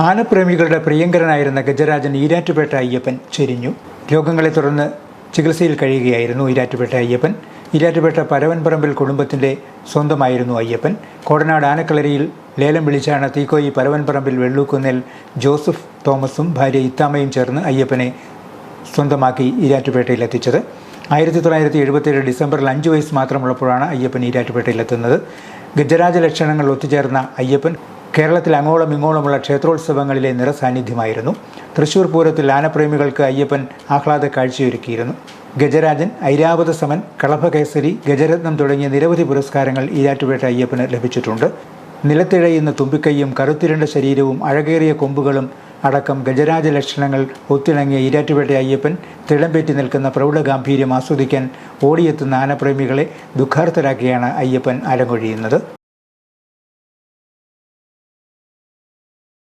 ആനപ്രേമികളുടെ പ്രിയങ്കരനായിരുന്ന ഗജരാജൻ ഈരാറ്റുപേട്ട അയ്യപ്പൻ ചെരിഞ്ഞു. രോഗങ്ങളെ തുടർന്ന് ചികിത്സയിൽ കഴിയുകയായിരുന്നു ഈരാറ്റുപേട്ട അയ്യപ്പൻ. ഈരാറ്റുപേട്ട പരവൻപറമ്പിൽ കുടുംബത്തിന്റെ സ്വന്തമായിരുന്നു അയ്യപ്പൻ. കോടനാട് ആനക്കളരിയിൽ ലേലം വിളിച്ചാണ് തീക്കോയി പരവൻപറമ്പിൽ വെള്ളൂക്കുന്നിൽ ജോസഫ് തോമസും ഭാര്യ ഇത്താമയും ചേർന്ന് അയ്യപ്പനെ സ്വന്തമാക്കി ഈരാറ്റുപേട്ടയിൽ എത്തിച്ചത്. ആയിരത്തി തൊള്ളായിരത്തി എഴുപത്തിയേഴ് ഡിസംബറിൽ അഞ്ച് വയസ്സ് മാത്രമുള്ളപ്പോഴാണ് അയ്യപ്പൻ ഈരാറ്റുപേട്ടയിലെത്തുന്നത് ഗജരാജ ലക്ഷണങ്ങൾ ഒത്തുചേർന്ന അയ്യപ്പൻ കേരളത്തിൽ അങ്ങോളം ഇങ്ങോളമുള്ള ക്ഷേത്രോത്സവങ്ങളിലെ നിറസാന്നിധ്യമായിരുന്നു. തൃശൂർ പൂരത്തിൽ ആനപ്രേമികൾക്ക് അയ്യപ്പൻ ആഹ്ലാദ കാഴ്ചയൊരുക്കിയിരുന്നു. ഗജരാജൻ ഐരാവത സമൻ കളഭകേസരി ഗജരത്നം തുടങ്ങിയ നിരവധി പുരസ്കാരങ്ങൾ ഈരാറ്റുപേട്ട അയ്യപ്പന് ലഭിച്ചിട്ടുണ്ട്. നിലത്തിഴയുന്ന തുമ്പിക്കൈയും കറുത്തിരണ്ട ശരീരവും അഴകേറിയ കൊമ്പുകളും അടക്കം ഗജരാജ ലക്ഷണങ്ങൾ ഒത്തിണങ്ങിയ ഈരാറ്റുപേട്ട അയ്യപ്പൻ തിളമ്പേറ്റി നിൽക്കുന്ന പ്രൗഢഗാംഭീര്യം ആസ്വദിക്കാൻ ഓടിയെത്തുന്ന ആനപ്രേമികളെ ദുഃഖാർത്ഥരാക്കിയാണ് അയ്യപ്പൻ അലങ്ങൊഴിയുന്നത്